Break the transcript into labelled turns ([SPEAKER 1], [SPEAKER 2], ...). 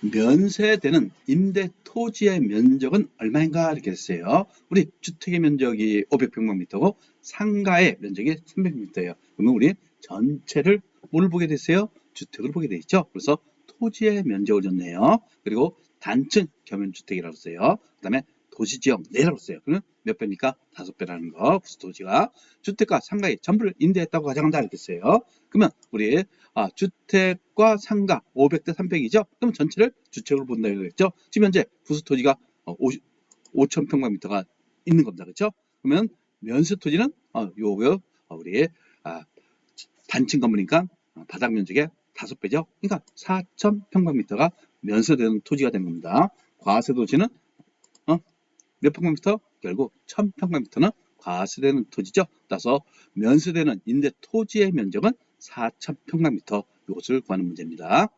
[SPEAKER 1] 면세되는 임대 토지의 면적은 얼마인가 이렇게 했어요. 우리 주택의 면적이 500평방미터고 상가의 면적이 300평미터예요. 그러면 우리 전체를 뭘 보게 됐어요? 주택을 보게 돼 있죠. 그래서 토지의 면적을 줬네요. 그리고 단층 겸연주택이라고 했어요. 그 다음에 도시지역 내라고 했어요. 그러면 몇 배입니까? 다섯 배라는 거. 부수토지가 주택과 상가의 전부를 임대했다고 가정한다 이렇게 했어요. 그러면 우리 아, 주택과 상가 500대 300이죠. 그럼 전체를 주택으로 본다 이거겠죠. 지금 현재 부수토지가 어, 5,000평방미터가 있는 겁니다. 그렇죠? 그러면 면세토지는 어, 요거 어, 우리 아, 단층 건물이니까 어, 바닥 면적의 다섯 배죠. 그러니까 4,000평방미터가 면세되는 토지가 된 겁니다. 과세도지는 어, 몇 평방미터? 결국 1,000평방미터는 과세되는 토지죠. 따라서 면세되는 임대 토지의 면적은 4,000평방미터 이것을 구하는 문제입니다.